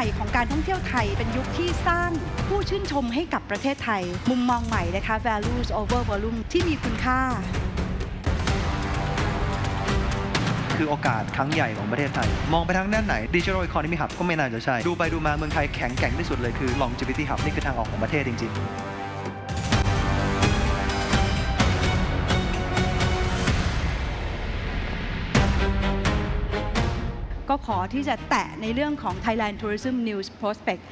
ม่ของการท่องเที่ยวไทย เป็นยุคที่สร้างผู้ชื่นชมให้กับประเทศไทย มุมมองใหม่นะคะ values over volume ที่มีคุณค่า คือโอกาสครั้งใหญ่ของประเทศไทย มองไปทางด้านไหน Digital Economy Hub ก็ไม่น่าจะใช่ ดูไปดูมาเมืองไทยแข็งแกร่งที่สุดเลยคือ Longevity Hub นี่คือทางออกของประเทศจริง ๆ อที่จะแตะในเรื่องของ Thailand Tourism News Prospect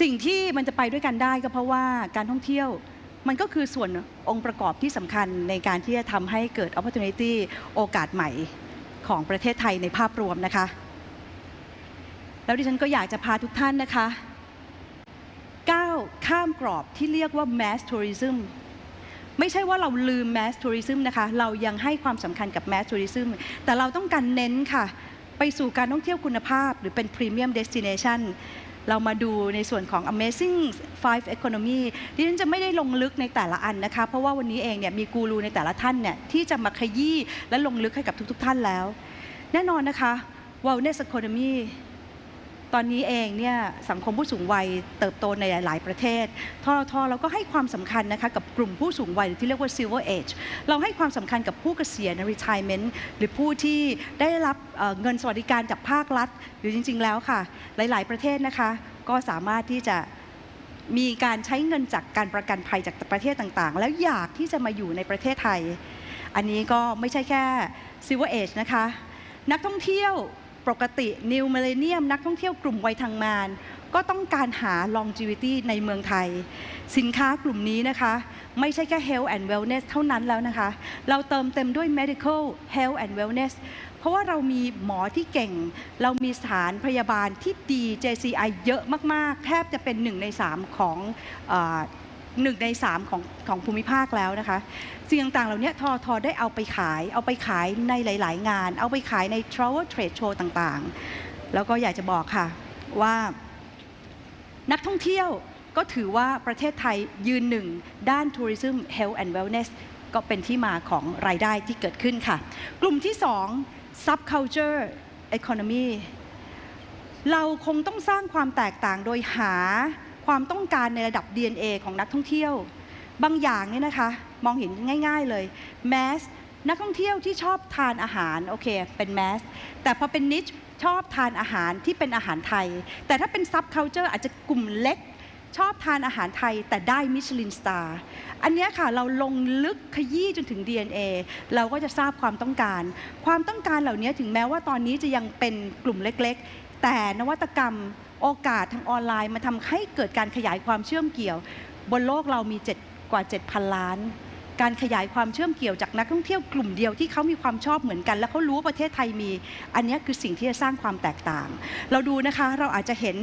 สิ่งที่มันจะไปด้วยกันได้ก็เพราะว่าการท่องเที่ยวมันก็คือส่วนองค์ประกอบที่สำคัญในการที่จะทำให้เกิด opportunity โอกาสใหม่ของประเทศไทยในภาพรวมนะคะ แล้วดิฉันก็อยากจะพาทุกท่านนะคะก้าวข้ามกรอบที่เรียกว่า mass tourism ไม่ใช่ว่าเราลืม mass tourism นะคะ เรายังให้ความสำคัญกับ mass tourism แต่เราต้องการเน้นค่ะ ไปสู่การท่องเที่ยวคุณภาพ หรือเป็น premium destination เรามาดูในส่วนของ amazing five economy ดิฉันจะไม่ได้ลงลึกในแต่ละอันนะคะ เพราะว่าวันนี้เองเนี่ยมีกูรูในแต่ละท่านเนี่ยที่จะมาขยี้และลงลึกให้กับทุกๆ ท่านแล้ว แน่นอนนะคะ wellness economy ตอนนี้เองเนี่ยสังคมผู้สูงวัยเติบโตในหลาย ๆ ประเทศทรทเราก็ให้ความสำคัญนะคะกับกลุ่มผู้สูงวัยหรือที่เรียกว่า silver age เราให้ความสำคัญกับผู้เกษียณ retirement หรือผู้ที่ได้รับเเงินสวัสดิการจากภาครัฐ หรือจริง ๆ แล้วค่ะ หลาย ๆ ประเทศนะคะก็สามารถที่จะมีการใช้เงินจากการประกันภัยจากประเทศต่าง ๆ แล้วอยากที่จะมาอยู่ในประเทศไทย อันนี้ก็ไม่ใช่แค่ silver age นะคะ นักท่องเที่ยว ปกติ New Millennium นักท่องเที่ยวกลุ่มวัยทางงาน ก็ต้องการหา longevity ในเมืองไทย สินค้ากลุ่มนี้นะคะ ไม่ใช่แค่ health and wellness เท่านั้นแล้วนะคะ เราเติมเต็มด้วย medical health and wellness เพราะว่าเรามีหมอที่เก่ง เรามีสถานพยาบาลที่ดี JCI เยอะมาก ๆ แทบจะเป็นหนึ่งในสามของอหนึ่งในสามของของภูมิภาคแล้วนะคะ สิ่งต่างๆเหล่านี้ทอทอได้เอาไปขาย เอาไปขายในหลาย ๆ งาน เอาไปขายใน travel trade show ต่างๆ แล้วก็อยากจะบอกค่ะว่านักท่องเที่ยวก็ถือว่าประเทศไทยยืนหนึ่ง ด้าน tourism health and wellness ก็เป็นที่มาของรายได้ที่เกิดขึ้นค่ะ กลุ่มที่ 2 subculture economy เราคงต้องสร้างความแตกต่างโดยหาความต้องการในระดับ DNA ของนักท่องเที่ยว บางอย่างเนี่ยนะคะ มองเห็นง่าย ๆเลยแมสนักท่องเที่ยวที่ชอบทานอาหารโอเคเป็นแมสแต่พอเป็นนิชชอบทานอาหารที่เป็นอาหารไทย แต่ถ้าเป็นซับเคานเจอร์อาจจะกลุ่มเล็กชอบทานอาหารไทยแต่ได้มิชลินสตาร์อันเนี้ยค่ะเราลงลึกขยี้จนถึง DNA เราก็จะทราบความต้องการ ความต้องการเหล่านี้ถึงแม้ว่าตอนนี้จะยังเป็นกลุ่มเล็กๆ แต่นวัตกรรมโอกาสทางออนไลน์มาทำให้เกิดการขยายความเชื่อมเกี่ยว บนโลกเรามี 7 กว่า 7,000 ล้าน การขยายความเชื่อมเกี่ยวจากนักท่องเที่ยวกลุ่มเดียวที่เขามีความชอบเหมือนกัน และเขารู้ว่าประเทศไทยมี อันนี้คือสิ่งที่จะสร้างความแตกต่าง เราดูนะคะเราอาจจะเห็น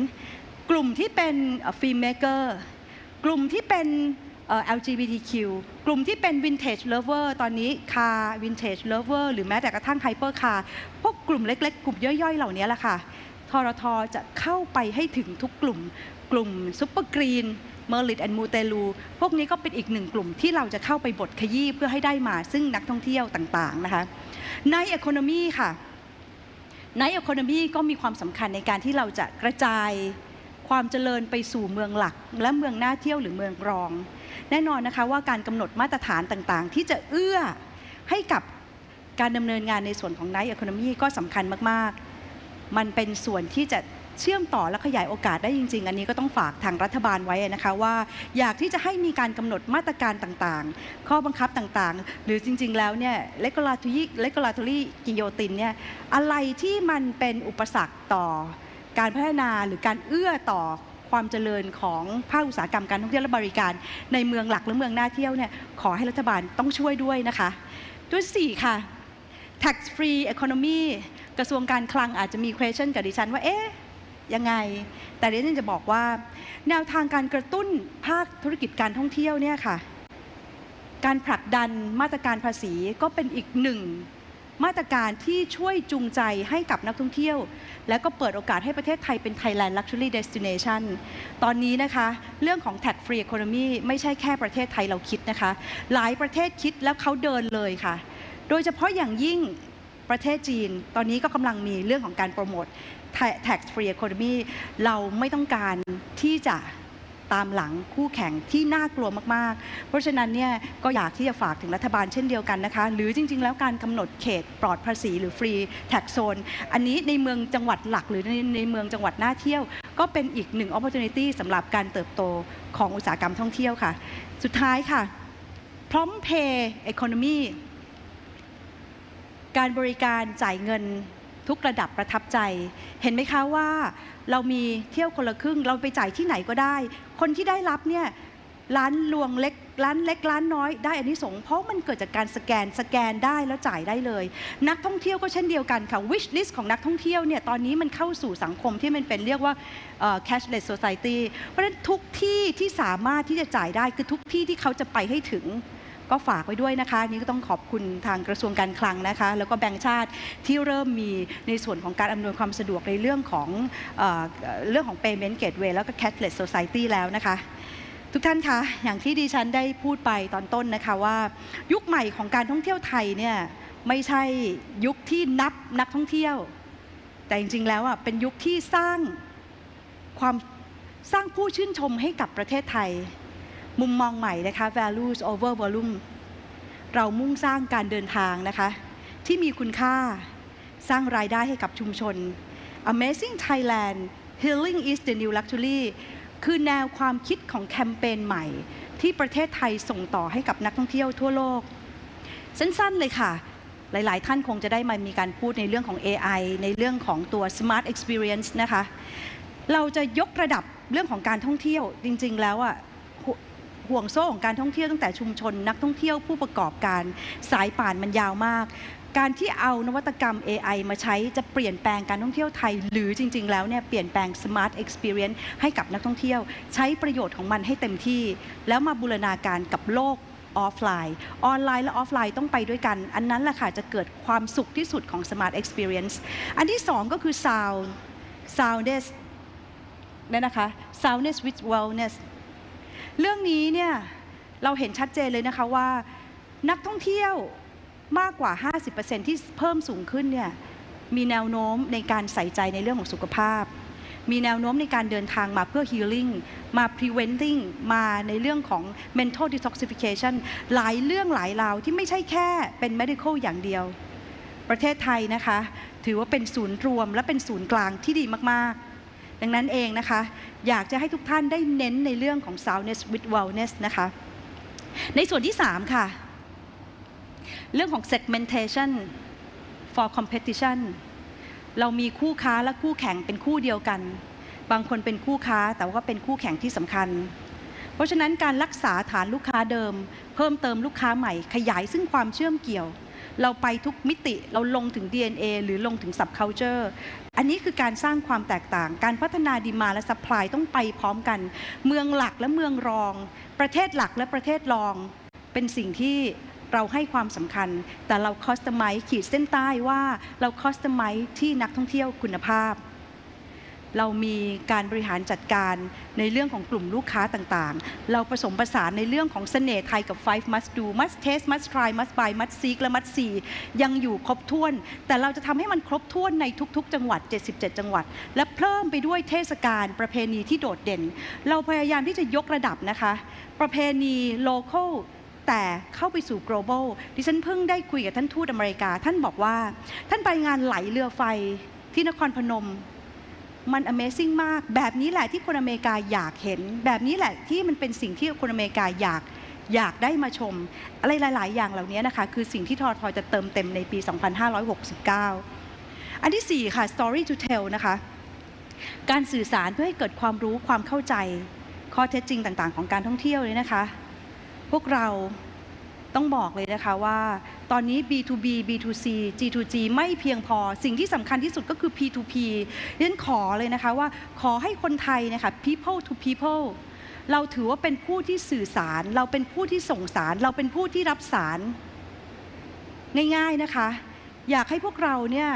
กลุ่มที่เป็นฟิล์มเมเกอร์กลุ่มที่เป็น LGBTQ กลุ่มที่เป็น Vintage Lover ตอนนี้คา Vintage Lover หรือแม้แต่กระทั่ง Hyper Car พวกกลุ่มเล็ก ๆ กลุ่มย่อย ๆ เหล่านี้แหละค่ะทรทจะเข้าไปให้ถึงทุกกลุ่ม กลุ่มซุปเปอร์กรีน เมอร์ลิตแอนมูเตลูพวกนี้ก็เป็นอีกหนึ่งกลุ่มที่เราจะเข้าไปบดขยี้เพื่อให้ได้มาซึ่งนักท่องเที่ยวต่างๆนะคะในอีโคโนมีค่ะในอีโคโนมีก็มีความสำคัญในการที่เราจะกระจายความเจริญไปสู่เมืองหลัก และเมืองน่าเที่ยวหรือเมืองรอง แน่นอนนะคะว่าการกำหนดมาตรฐานต่างๆ ที่จะเอื้อให้กับการดำเนินงานในส่วนของ Night Economy ก็สำคัญมาก ๆ มันเป็นส่วนที่จะ เชื่อมต่อและขยายโอกาสได้จริง ๆ อันนี้ก็ต้องฝากทางรัฐบาลไว้นะคะว่า อยากที่จะให้มีการกำหนดมาตรการต่างๆ ข้อบังคับต่างๆ หรือจริง ๆ แล้วเนี่ย regulatory regulatory guillotine เนี่ยอะไรที่มันเป็นอุปสรรคต่อการพัฒนาหรือการเอื้อต่อความเจริญของภาคอุตสาหกรรมการท่องเที่ยวและบริการ ในเมืองหลักและเมืองน่าเที่ยวเนี่ยขอให้รัฐบาลต้องช่วยด้วยนะคะด้วยสี่ค่ะ tax free economy กระทรวงการคลังอาจจะมี question กับดิฉันว่าเอ๊ะ ยังไง แต่ดิฉันจะบอกว่า แนวทางการกระตุ้นภาคธุรกิจการท่องเที่ยวเนี่ยค่ะ การผลักดันมาตรการภาษีก็เป็นอีกหนึ่งมาตรการที่ช่วยจูงใจให้กับนักท่องเที่ยว และก็เปิดโอกาสให้ประเทศไทยเป็น Thailand Luxury Destination ตอนนี้นะคะ เรื่องของ Tax Free Economy ไม่ใช่แค่ประเทศไทยเราคิดนะคะ หลายประเทศคิดแล้วเขาเดินเลยค่ะ โดยเฉพาะอย่างยิ่ง ประเทศจีน ตอนนี้ก็กำลังมีเรื่องของการโปรโมท tax free economy เราไม่ต้องการที่จะตามหลังคู่แข่งที่น่ากลัวมาก ๆ เพราะฉะนั้นเนี่ยก็อยากที่จะฝากถึงรัฐบาลเช่นเดียวกันนะคะ หรือจริง ๆ แล้วการกำหนดเขตปลอดภาษีหรือฟรีแท็กโซน อันนี้ในเมืองจังหวัดหลักหรือในในเมืองจังหวัดน่าเที่ยว ก็เป็นอีกหนึ่ง opportunity สำหรับการเติบโตของอุตสาหกรรมท่องเที่ยวค่ะ สุดท้ายค่ะพร้อมเพย์อีโคโนมี การบริการจ่ายเงินทุกระดับประทับใจ เห็นไหมคะว่าเรามีเที่ยวคนละครึ่ง เราไปจ่ายที่ไหนก็ได้ คนที่ได้รับเนี่ยร้านลวงเล็กร้านเล็กร้านน้อยได้อันนี้สงเพราะมันเกิดจากการสแกนสแกนได้แล้วจ่ายได้เลย นักท่องเที่ยวก็เช่นเดียวกันค่ะ wish list ของนักท่องเที่ยวเนี่ยตอนนี้มันเข้าสู่สังคมที่มันเป็นเรียกว่า cashless society เพราะฉะนั้นทุกที่ที่สามารถที่จะจ่ายได้คือทุกที่ที่เขาจะไปให้ถึง ก็ฝากไว้ด้วยนะคะนี่ก็ต้องขอบคุณทางกระทรวงการคลังนะคะ แล้วก็แบงก์ชาติที่เริ่มมีในส่วนของการอำนวยความสะดวกในเรื่องของเออเรื่องของ payment gateway แล้วก็ cashless society แล้วนะคะทุกท่านคะ อย่างที่ดิฉันได้พูดไปตอนต้นนะคะว่า ยุคใหม่ของการท่องเที่ยวไทยเนี่ยไม่ใช่ยุคที่นับนักท่องเที่ยว แต่จริงๆแล้วอะเป็นยุคที่สร้างความสร้างผู้ชื่นชมให้กับประเทศไทย มุมมองใหม่นะคะ values over volume เรามุ่งสร้างการเดินทางนะคะ ที่มีคุณค่าสร้างรายได้ให้กับชุมชน Amazing Thailand Healing is the new luxury คือแนวความคิดของแคมเปญใหม่ ที่ประเทศไทยส่งต่อให้กับนักท่องเที่ยวทั่วโลก สั้นๆเลยค่ะ หลายๆ ท่านคงจะได้มามีการพูดในเรื่องของ AI ในเรื่องของตัว Smart Experience นะคะ เราจะยกระดับเรื่องของการท่องเที่ยวจริง ๆ แล้วอะ ห่วงโซ่ของการท่องเที่ยวตั้งแต่ชุมชน นักท่องเที่ยวผู้ประกอบการสายป่านมันยาวมาก การที่เอานวัตกรรม AI มาใช้จะเปลี่ยนแปลงการท่องเที่ยวไทย หรือจริง ๆ แล้วเนี่ยเปลี่ยนแปลง Smart Experience ให้กับนักท่องเที่ยว ใช้ประโยชน์ของมันให้เต็มที่ แล้วมาบูรณาการกับโลกออฟไลน์ ออนไลน์และออฟไลน์ต้องไปด้วยกัน อันนั้นแหละค่ะ จะเกิดความสุขที่สุดของ Smart Experience อันที่สองก็คือ Sound Soundness เนี่ยนะคะ Soundness with Wellness เรื่องนี้เนี่ยเราเห็นชัดเจนเลยนะคะว่า นักท่องเที่ยวมากกว่า 50%ที่เพิ่มสูงขึ้นเนี่ยมีแนวโน้มในการใส่ใจในเรื่องของสุขภาพ มีแนวโน้มในการเดินทางมาเพื่อ healing มา preventing มาในเรื่องของ mental detoxification หลายเรื่องหลายราวที่ไม่ใช่แค่เป็น medical อย่างเดียว ประเทศไทยนะคะ ถือว่าเป็นศูนย์รวมและเป็นศูนย์กลางที่ดีมาก ดังนั้นเองนะคะ อยากจะให้ทุกท่านได้เน้นในเรื่องของ soundness with wellness นะคะ ในส่วนที่ 3 ค่ะ เรื่องของ segmentation for competition เรามีคู่ค้าและคู่แข่งเป็นคู่เดียวกัน บางคนเป็นคู่ค้าแต่ว่าเป็นคู่แข่งที่สำคัญ เพราะฉะนั้นการรักษาฐานลูกค้าเดิม เพิ่มเติมลูกค้าใหม่ขยายซึ่งความเชื่อมเกี่ยว เราไปทุกมิติเราลงถึง DNA หรือลงถึง subculture อันนี้คือการสร้างความแตกต่าง การพัฒนาดีมาและ supply ต้องไปพร้อมกัน เมืองหลักและเมืองรอง ประเทศหลักและประเทศรอง เป็นสิ่งที่เราให้ความสำคัญ แต่เราคอสตอม i z e ขีดเส้นใต้ว่าเราคอสตอม i z e ที่นักท่องเที่ยวคุณภาพ เรามีการบริหารจัดการในเรื่องของกลุ่มลูกค้าต่างๆ เราผสมผสานในเรื่องของเสน่ห์ไทยกับ five must do must taste must try must buy must seek และ must see ยังอยู่ครบถ้วน แต่เราจะทำให้มันครบถ้วนในทุก ๆ จังหวัด 77 จังหวัด และเพิ่มไปด้วยเทศกาลประเพณีที่โดดเด่น เราพยายามที่จะยกระดับนะคะ ประเพณี local แต่เข้าไปสู่ global ดิฉันเพิ่งได้คุยกับท่านทูตอเมริกา ท่านบอกว่า ท่านไปงานไหลเรือไฟที่นครพนม มัน Amazing มาก แบบนี้แหละที่คนอเมริกาอยากเห็น แบบนี้แหละที่มันเป็นสิ่งที่คนอเมริกาอยากอยากได้มาชม อะไรหลาย ๆ อย่างเหล่านี้นะคะ คือสิ่งที่ทอทอจะเติมเต็มในปี 2569 อันที่ 4 ค่ะ story to tell นะคะ การสื่อสารเพื่อให้เกิดความรู้ความเข้าใจ ข้อเท็จจริงต่าง ๆ ของการท่องเที่ยวเลยนะคะ พวกเรา ต้องบอกเลยนะคะว่าตอนนี้ B2B B2C G2G ไม่เพียงพอ สิ่งที่สำคัญที่สุดก็คือ P2P ดิฉันขอเลยนะคะว่าขอให้คนไทยนะคะ people to people เราถือว่าเป็นผู้ที่สื่อสาร เราเป็นผู้ที่ส่งสาร เราเป็นผู้ที่รับสาร ง่ายๆนะคะ อยากให้พวกเราเนี่ย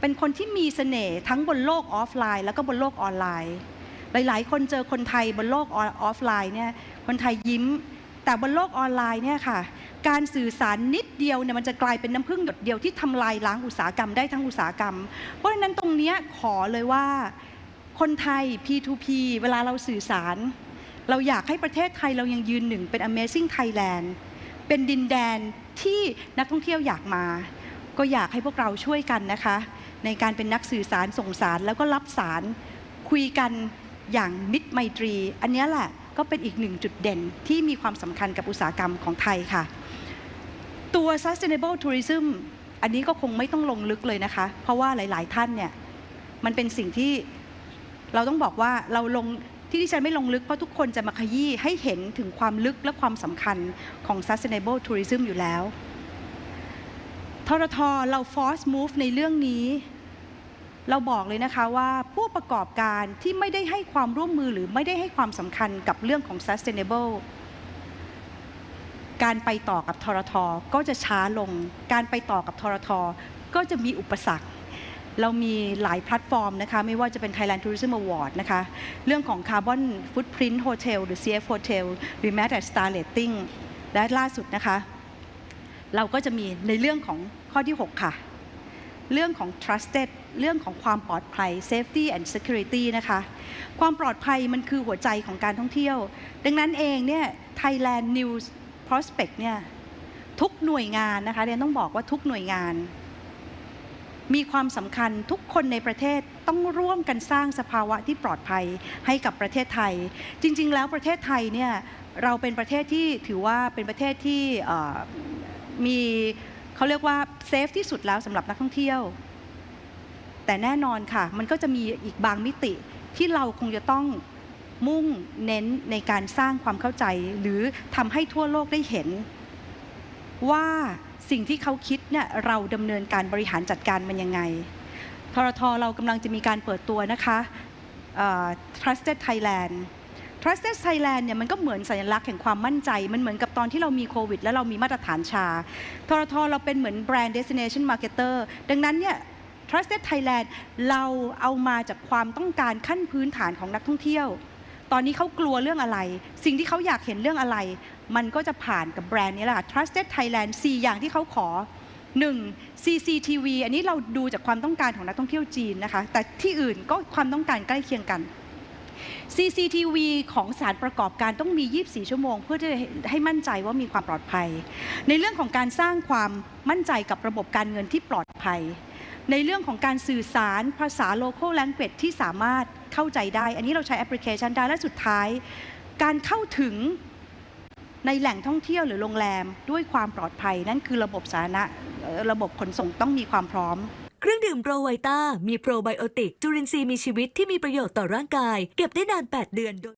เป็นคนที่มีเสน่ห์ทั้งบนโลกออฟไลน์ แล้วก็บนโลกออนไลน์ หลายๆ คนเจอคนไทยบนโลกออฟไลน์เนี่ยคนไทยยิ้ม แต่บนโลกออนไลน์เนี่ยค่ะ การสื่อสารนิดเดียวเนี่ยมันจะกลายเป็นน้ำพึ่งหยดเดียวที่ทำลายล้างอุตสาหกรรมได้ทั้งอุตสาหกรรม เพราะฉะนั้นตรงเนี้ยขอเลยว่าคนไทย P2P เวลาเราสื่อสาร เราอยากให้ประเทศไทยเรายังยืนหนึ่งเป็น Amazing Thailand เป็นดินแดนที่นักท่องเที่ยวอยากมา ก็อยากให้พวกเราช่วยกันนะคะ ในการเป็นนักสื่อสารส่งสารแล้วก็รับสารคุยกันอย่างมิตรไมตรี อันนี้แหละ ก็เป็นอีกหนึ่งจุดเด่นที่มีความสำคัญกับอุตสาหกรรมของไทยค่ะ ตัว sustainable tourism อันนี้ก็คงไม่ต้องลงลึกเลยนะคะ เพราะว่าหลาย ๆ ท่านเนี่ยมันเป็นสิ่งที่เราต้องบอกว่าเราลงที่ที่ฉันไม่ลงลึกเพราะทุกคนจะมาขยี้ให้เห็นถึงความลึกและความสำคัญของ sustainable tourism อยู่แล้วทรทเรา force move ในเรื่องนี้ เราบอกเลยนะคะว่าผู้ประกอบการที่ไม่ได้ให้ความร่วมมือหรือไม่ได้ให้ความสำคัญกับเรื่องของ sustainable การไปต่อกับทรทก็จะช้าลง การไปต่อกับทรทก็จะมีอุปสรรค เรามีหลายแพลตฟอร์มนะคะ ไม่ว่าจะเป็น Thailand Tourism Award นะคะ เรื่องของ Carbon Footprint Hotel หรือ CF Hotel หรือแม้แต่ Star Rating และล่าสุดนะคะ เราก็จะมีในเรื่องของข้อที่ 6 ค่ะ เรื่องของ trusted เรื่องของความปลอดภัย safety and security นะคะ ความปลอดภัยมันคือหัวใจของการท่องเที่ยว ดังนั้นเองเนี่ย Thailand News Prospect เนี่ยทุกหน่วยงานนะคะเรียนต้องบอกว่าทุกหน่วยงาน มีความสำคัญทุกคนในประเทศต้องร่วมกันสร้างสภาวะที่ปลอดภัยให้กับประเทศไทย จริง ๆ แล้วประเทศไทยเนี่ยเราเป็นประเทศที่ถือว่าเป็นประเทศที่มีเขาเรียกว่าเซฟที่สุดแล้วสำหรับนักท่องเที่ยว แต่แน่นอนค่ะ มันก็จะมีอีกบางมิติที่เราคงจะต้องมุ่งเน้นในการสร้างความเข้าใจ หรือทำให้ทั่วโลกได้เห็น ว่าสิ่งที่เขาคิดเนี่ยเราดำเนินการบริหารจัดการมันยังไงทรทเรากำลังจะมีการเปิดตัวนะคะ Trusted Thailand Trusted Thailand เนี่ยมันก็เหมือนสัญลักษณ์แห่งความมั่นใจ มันเหมือนกับตอนที่เรามีโควิด แล้วเรามีมาตรฐานชา ทรทเราเป็นเหมือนแบรนด์ destination marketer ดังนั้นเนี่ย Trusted Thailand เราเอามาจากความต้องการขั้นพื้นฐานของนักท่องเที่ยว ตอนนี้เขากลัวเรื่องอะไร สิ่งที่เขาอยากเห็นเรื่องอะไร มันก็จะผ่านกับแบรนด์นี้แหละ Trusted Thailand 4 อย่างที่เขาขอ 1. CCTV อันนี้เราดูจากความต้องการของนักท่องเที่ยวจีนนะคะ แต่ที่อื่นก็ความต้องการใกล้เคียงกัน CCTV ของสารประกอบการต้องมี 24 ชั่วโมง เพื่อจะให้มั่นใจว่ามีความปลอดภัย ในเรื่องของการสร้างความมั่นใจกับระบบการเงินที่ปลอดภัย ในเรื่องของการสื่อสารภาษา local language ที่สามารถเข้าใจได้ อันนี้เราใช้แอปพลิเคชันได้ และสุดท้าย การเข้าถึงในแหล่งท่องเที่ยวหรือโรงแรมด้วยความปลอดภัย นั่นคือระบบสาธารณะระบบขนส่งต้องมีความพร้อมเครื่องดื่มโปรไวต้ามีโปรไบโอติกจุลินทรีย์มีชีวิตที่มีประโยชน์ต่อร่างกาย เก็บได้นาน 8 เดือนโดย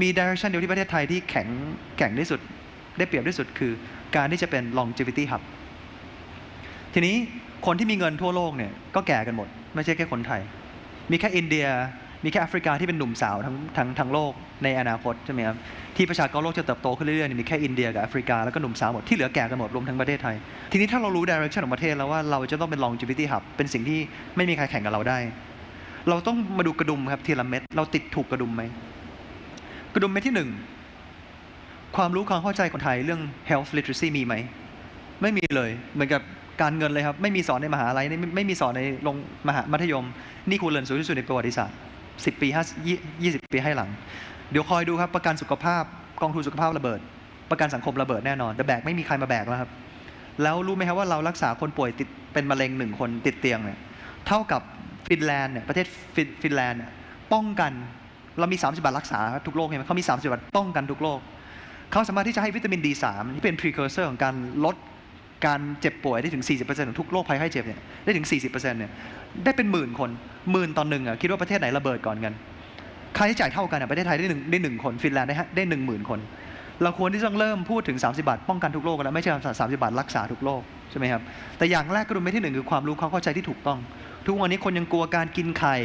มี direction เดียวที่ประเทศไทยที่แข็งแกร่งที่สุด ได้เปรียบที่สุดคือ การที่จะเป็น longevity hub ทีนี้คนที่มีเงินทั่วโลกเนี่ยก็แก่กันหมด ไม่ใช่แค่คนไทย มีแค่อินเดีย มีแค่แอฟริกาที่เป็นหนุ่มสาวทั้งทั้งทั้งโลกในอนาคตใช่ไหมครับที่ประชากรโลกจะเติบโตขึ้นเรื่อยๆเนี่ยมีแค่อินเดียกับแอฟริกาแล้วก็หนุ่มสาวหมดที่เหลือแก่กันหมดรวมทั้งประเทศไทย ทีนี้ถ้าเรารู้ direction ของประเทศแล้วว่าเราจะต้องเป็น longevity hub เป็นสิ่งที่ไม่มีใครแข่งกับเราได้ เราต้องมาดูกระดุมครับทีละเม็ดเราติดถูกกระดุมไหม กระดุมเม็ดที่หนึ่งความรู้ความเข้าใจคนไทยเรื่อง health literacy มีไหม ไม่มีเลย เหมือนกับการเงินเลยครับ ไม่มีสอนในมหาลัยไม่ไม่มีสอนในโรงมหามัธยม นี่ควรเรียนสูงที่สุดในประวัติศาสตร์10ปี5 20ปีให้หลัง เดี๋ยวคอยดูครับประกันสุขภาพกองทุนสุขภาพระเบิด ประกันสังคมระเบิดแน่นอน แต่แบกไม่มีใครมาแบกแล้วครับ แล้วรู้ไหมครับว่าเรารักษาคนป่วยติดเป็นมะเร็งหนึ่งคนติดเตียงเนี่ยเท่ากับฟินแลนด์เนี่ยประเทศฟินฟินแลนด์เนี่ยป้องกัน เรามี 30 บาทรักษาทุกโรคเห็นไหมเขามี 30 บาทป้องกันทุกโรคเขาสามารถที่จะให้วิตามิน D3 ที่เป็น precursor ของการลดการเจ็บป่วยได้ถึง 40%ของทุกโรคภัยไข้เจ็บเนี่ยได้ถึง 40%เนี่ยได้เป็นหมื่นคนหมื่นต่อหนึ่งอะคิดว่าประเทศไหนระเบิดก่อนกันค่าใช้จ่ายเท่ากันอะประเทศไทยได้หนึ่งได้หนึ่งคนฟินแลนด์ได้ห้าได้หนึ่งหมื่นคน เราควรที่จะเริ่มพูดถึง 30 บาทป้องกันทุกโรคกันแล้วไม่ใช่30บบาทรักษาทุกโรคใช่ไหมครับแต่อย่างแรกก็ดูไม่ที่หนึ่งคือความรู้ความเข้าใจที่ถูกต้อง ทุกวันนี้คนยังกลัวการกินไข่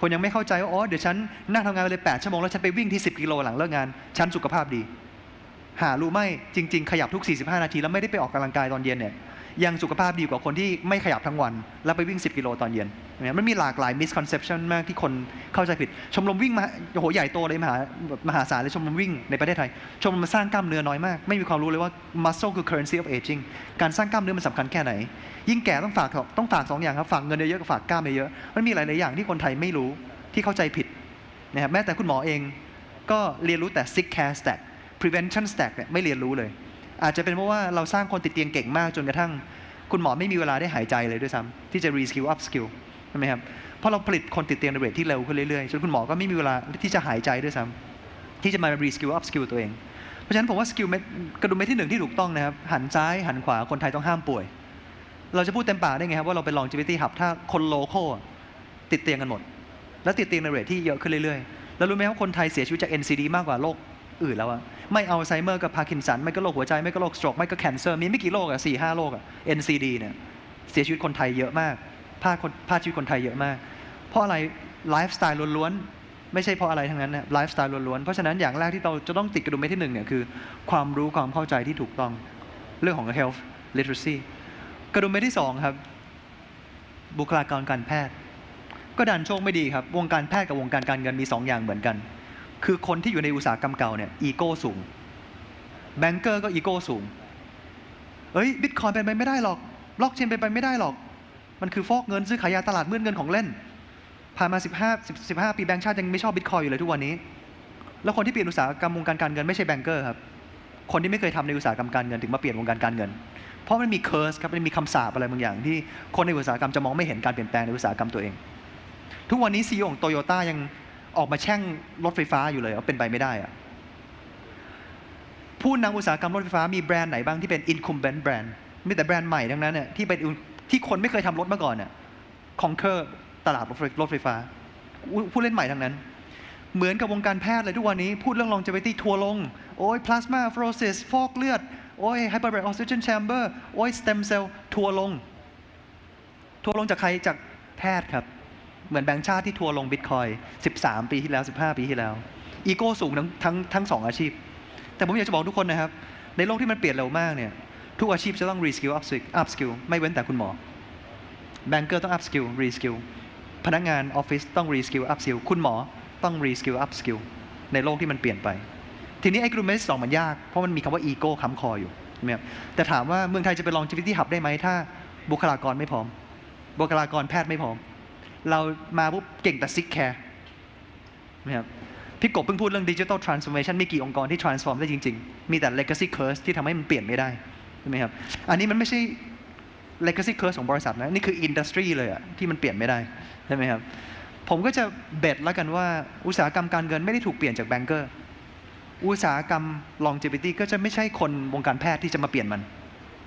คนยังไม่เข้าใจว่าอ๋อเดี๋ยวฉันนั่งทำงานไปเลย8ชั่วโมงแล้วฉันไปวิ่งที่ 10 กิโลหลังเลิกงานฉันสุขภาพดี หารู้ไหมจริง ๆ ขยับทุก 45 นาทีแล้วไม่ได้ไปออกกำลังกายตอนเย็นเนี่ย ยังสุขภาพดีกว่าคนที่ไม่ขยับทั้งวัน แล้วไปวิ่ง 10 กิโลตอนเย็นเนี่ยมันมีหลากหลาย misconception มากที่คนเข้าใจผิด ชมรมวิ่งมาโอ้โหใหญ่โตเลยมหาแบบมหาศาลเลยชมรมวิ่งในประเทศไทย ชมรมมันสร้างกล้ามเนื้อน้อยมาก ไม่มีความรู้เลยว่า muscle คือ currency of aging การสร้างกล้ามเนื้อมันสำคัญแค่ไหน ยิ่งแก่ต้องฝากต้องฝากสองอย่างครับฝากเงินเยอะกับฝากกล้ามเยอะมันมีหลายๆอย่างที่คนไทยไม่รู้ที่เข้าใจผิดนะครับแม้แต่คุณหมอเองก็เรียนรู้แต่ sick care stack prevention stack เนี่ยไม่เรียนรู้เลย อาจจะเป็นเพราะว่าเราสร้างคนติดเตียงเก่งมากจนกระทั่ง คุณหมอไม่มีเวลาได้หายใจเลยด้วยซ้ำที่จะ reskill up skill ใช่ไหมครับเพราะเราผลิตคนติดเตียงในเรทที่เร็วขึ้นเรื่อยๆจนคุณหมอก็ไม่มีเวลาที่จะหายใจด้วยซ้ำที่จะมา reskill up skill ตัวเอง เพราะฉะนั้นผมว่าสกิลกระดุมเม็ดที่หนึ่งที่ถูกต้องนะครับหันซ้ายหันขวาคนไทยต้องห้ามป่วย เราจะพูดเต็มปากได้ไงครับว่าเราเป็น longevity hub ถ้าคนโลโก้ติดเตียงกันหมด แล้วติดเตียงในเรทที่เยอะขึ้นเรื่อยๆแล้วรู้ไหมว่าคนไทยเสียชีวิตจาก NCD มากกว่าโรค อื่นแล้วอะไม่เอัลไซเมอร์กับพาร์กินสันไม่ก็โรคหัวใจไม่ก็โรคสโตรกไม่ก็แคนเซอร์มีไม่กี่โรคอะสี่ห้าโรคอะ NCD เนี่ยเสียชีวิตคนไทยเยอะมากพลาดคนพลาดชีวิตคนไทยเยอะมาก เพราะอะไรไลฟ์สไตล์ล้วนๆไม่ใช่เพราะอะไรทั้งนั้นนะไลฟ์สไตล์ล้วนๆเพราะฉะนั้นอย่างแรกที่เราจะต้องติดกระดุมเม็ดที่หนึ่งเนี่ยคือ ความรู้ความเข้าใจที่ถูกต้องเรื่องของ health literacy กระดุมเม็ดที่สองครับ บุคลากรการแพทย์ ก็ดันโชคไม่ดีครับ วงการแพทย์กับวงการการเงินมีสองอย่างเหมือนกัน คือคนที่อยู่ในอุตสาหกรรมเก่าเนี่ยอีโก้สูง แบงเกอร์ก็อีโก้สูง เอ้ยบิตคอยเป็นไปไม่ได้หรอกบล็อกเชนเป็นไปไม่ได้หรอก มันคือฟอกเงินซื้อขายยาตลาดมืดเงินของเล่น ผ่านมา 15 15 ปีแบงก์ชาติยังไม่ชอบบิตคอยอยู่เลยทุกวันนี้ แล้วคนที่เปลี่ยนอุตสาหกรรมวงการการเงินไม่ใช่แบงเกอร์ครับคนที่ไม่เคยทำในอุตสาหกรรมการเงินถึงมาเปลี่ยนวงการการเงิน เพราะมันมีเคอร์สครับมันมีคำสาปอะไรบางอย่าง ที่คนในอุตสาหกรรมจะมองไม่เห็นการเปลี่ยนแปลงในอุตสาหกรรมตัวเอง ทุกวันนี้ซีอของโตโยต้ายัง ออกมาแช่งรถไฟฟ้าอยู่เลยว่าเป็นไปไม่ได้อะผู้นำอุตสาหกรรมรถไฟฟ้ามีแบรนด์ไหนบ้างที่เป็น incumbent brand มีแต่แบรนด์ใหม่ทั้งนั้นเนี่ยที่เป็นที่คนไม่เคยทำรถมาก่อนเนี่ยคองเคอร์ตลาดรถไฟรถไฟฟ้า ผู้เล่นใหม่ทั้งนั้น เหมือนกับวงการแพทย์เลยทุกวันนี้ พูดเรื่อง longevity ทัวร์ลง โอ้ย plasma phoresis ฟอกเลือด โอ้ย hyperbaric oxygen chamber โอ้ย stem cell ทัวร์ลง ทัวร์ลงจากใครจากแพทย์ครับ เหมือนแบงค์ชาติที่ทัวร์ลงบิตคอย13 ปีที่แล้ว 15 ปีที่แล้ว อีโก้สูงทั้งทั้งทั้งสองอาชีพ แต่ผมอยากจะบอกทุกคนนะครับ ในโลกที่มันเปลี่ยนเร็วมากเนี่ย ทุกอาชีพจะต้อง reskill up skill up skill ไม่เว้นแต่คุณหมอ แบงเกอร์ต้อง up skill re skill พนักงานออฟฟิศต้อง re skill up skill คุณหมอต้อง re skill up skill ในโลกที่มันเปลี่ยนไป ทีนี้ไอ้กลุ่มที่สองมันยาก เพราะมันมีคำว่า ego ค้ำคออยู่ใช่ไหมครับแต่ถามว่าเมืองไทยจะเป็น longevity hub ได้ไหมถ้าบุคลากรไม่พร้อม บุคลากรแพทย์ไม่พร้อม เรามาปุ๊บเก่งแต่ sick care นะครับพี่กบเพิ่งพูดเรื่อง digital transformation มีกี่องค์กรที่ transform ได้จริง ๆ มีแต่ legacy curse ที่ทำให้มันเปลี่ยนไม่ได้ใช่ไหมครับอันนี้มันไม่ใช่ legacy curse ของบริษัทนะนี่คือ industry เลยอะที่มันเปลี่ยนไม่ได้ใช่ไหมครับผมก็จะเบ็ดแล้วกันว่าอุตสาหกรรมการเงินไม่ได้ถูกเปลี่ยนจากแบงเกอร์อุตสาหกรรม longevity ก็จะไม่ใช่คนวงการแพทย์ที่จะมาเปลี่ยนมัน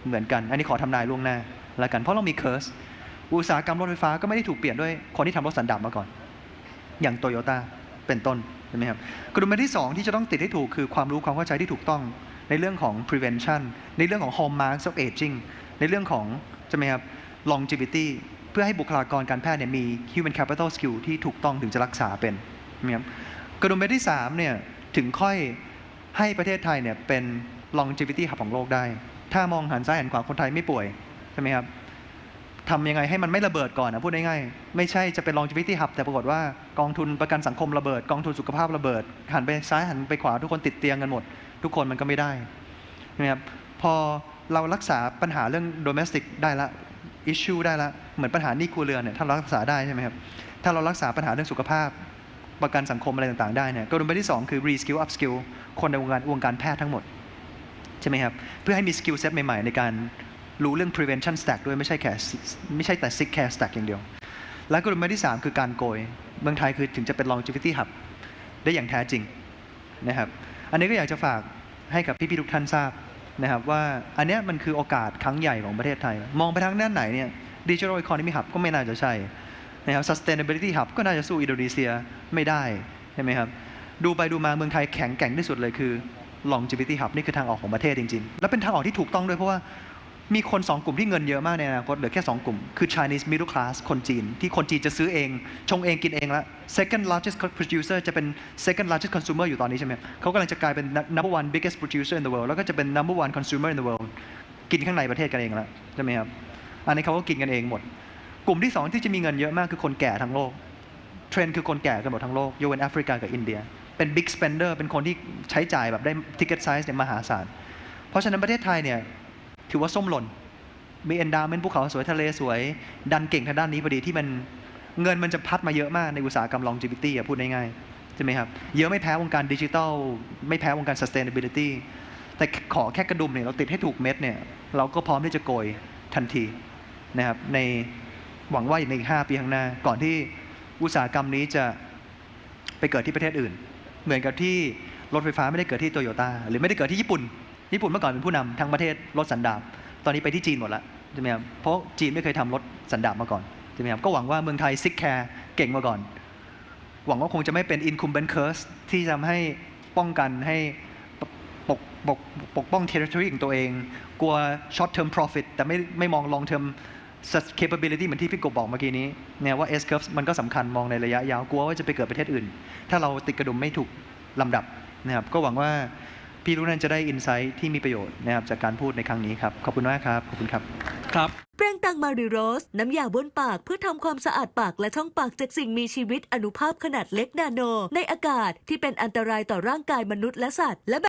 เหมือนกัน อันนี้ขอทำนายล่วงหน้าแล้วกันเพราะเรามี curse อุตสาหกรรมรถไฟฟ้าก็ไม่ได้ถูกเปลี่ยนด้วยคนที่ทำรถสันดาปมาก่อน อย่างโตโยต้าเป็นต้นใช่ไหมครับกลยุทธ์ที่ 2 ที่จะต้องติดให้ถูกคือความรู้ความเข้าใจที่ถูกต้องในเรื่องของ prevention ในเรื่องของ hallmarks of aging ในเรื่องของใช่ไหมครับ longevity เพื่อให้บุคลากรการแพทย์เนี่ยมี human capital skill ที่ถูกต้องถึงจะรักษาเป็นนะครับกลยุทธ์ที่3เนี่ยถึงค่อยให้ประเทศไทยเนี่ยเป็น longevity hub ของโลกได้ ถ้ามองหันซ้ายหันขวาคนไทยไม่ป่วยใช่ไหมครับ ทำยังไงให้มันไม่ระเบิดก่อนนะพูดง่ายๆไม่ใช่จะเป็น longevity hub แต่ปรากฏว่ากองทุนประกันสังคมระเบิด กองทุนสุขภาพระเบิด หันไปซ้ายหันไปขวาทุกคนติดเตียงกันหมด ทุกคนมันก็ไม่ได้นะครับพอเรารักษาปัญหาเรื่อง domestic ได้ละ issue ได้ละเหมือนปัญหานี้ครัวเรือนเนี่ยถ้าเรารักษาได้ใช่ไหมครับถ้าเรารักษาปัญหาเรื่องสุขภาพ ประกันสังคมอะไรต่างๆได้เนี่ยกลยุทธ์ที่สองคือ reskill upskill คนในวงการวงการแพทย์ทั้งหมดใช่ไหมครับเพื่อให้มีสกิลเซ็ตใหม่ๆในการ รู้เรื่อง prevention stack ด้วยไม่ใช่แค่ไม่ใช่แต่ sick care stack อย่างเดียว และกลยุทธ์ที่ 3 คือการโกย เมืองไทยคือถึงจะเป็น longevity hub ได้อย่างแท้จริงนะครับ อันนี้ก็อยากจะฝากให้กับพี่ๆทุกท่านทราบนะครับว่าอันนี้มันคือโอกาสครั้งใหญ่ของประเทศไทย มองไปทางด้านไหนเนี่ย digital economy hub ก็ไม่น่าจะใช่นะครับ sustainability hub ก็น่าจะสู้อินโดนีเซียไม่ได้ใช่ไหมครับดูไปดูมาเมืองไทยแข็งแกร่งที่สุดเลยคือ longevity hub นี่คือทางออกของประเทศจริง ๆ และเป็นทางออกที่ถูกต้องด้วยเพราะว่า มีคน 2 กลุ่มที่เงินเยอะมากในอนาคตเหลือแค่ 2 กลุ่ม คือ Chinese middle class คนจีน ที่คนจีนจะซื้อเอง ชงเองกินเองละ second largest producer จะเป็น second largest consumer อยู่ตอนนี้ใช่ไหมเขากำลังจะกลายเป็น number one biggest producer in the world แล้วก็จะเป็น number one consumer in the world กินข้างในประเทศกันเองละใช่ไหมครับอันนี้เขาก็กินกันเองหมด กลุ่มที่ 2 ที่จะมีเงินเยอะมากคือคนแก่ทั้งโลกเทรนด์คือคนแก่กันหมดทั้งโลกยกเว้นแอฟริกากับอินเดีย เป็น big spender เป็นคนที่ใช้จ่ายแบบได้ ticket size เนี่ยมหาศาลเพราะฉะนั้นประเทศไทยเนี่ย ถือว่าส้มหล่น มี endowment ภูเขาสวยทะเลสวย ดันเก่งทางด้านนี้พอดีที่มันเงินมันจะพัดมาเยอะมากในอุตสาหกรรม longevity อะพูดง่ายๆใช่ไหมครับ เยอะไม่แพ้วงการดิจิทัล ไม่แพ้วงการ sustainability แต่ขอแค่กระดุมเนี่ยเราติดให้ถูกเม็ดเนี่ยเราก็พร้อมที่จะโกยทันทีนะครับในหวังว่าในอีก5ปีข้างหน้า ก่อนที่อุตสาหกรรมนี้จะไปเกิดที่ประเทศอื่น เหมือนกับที่รถไฟฟ้าไม่ได้เกิดที่โตโยต้าหรือไม่ได้เกิดที่ญี่ปุ่น ญี่ปุ่นเมื่อก่อนเป็นผู้นำทั้งประเทศรถสันดาปตอนนี้ไปที่จีนหมดแล้วใช่ไหมครับเพราะจีนไม่เคยทำรถสันดาปมาก่อนใช่ไหมครับก็หวังว่าเมืองไทยซิกแคร์เก่งมาก่อน หวังว่าคงจะไม่เป็น incumbent curse ที่ทำให้ป้องกันให้ปกปกปกป้อง territory ของตัวเอง กลัว short term profit แต่ไม่ไม่มอง long term capability เหมือนที่พี่กบบอกเมื่อกี้นี้เนี่ยว่า S curve มันก็สำคัญมองในระยะยาวกลัวว่าจะไปเกิดประเทศอื่น ถ้าเราติดกระดุมไม่ถูกลำดับนะครับก็หวังว่า พี่ทุกท่านจะได้อินไซต์ที่มีประโยชน์นะครับจากการพูดในครั้งนี้ครับ ขอบคุณมากครับ ขอบคุณครับ ครับแปรงตังมาริโรส น้ำยาบ้วนปากเพื่อทำความสะอาดปากและช่องปากจากสิ่งมีชีวิตอนุภาพขนาดเล็กนาโน ในอากาศที่เป็นอันตรายต่อร่างกายมนุษย์และสัตว์และ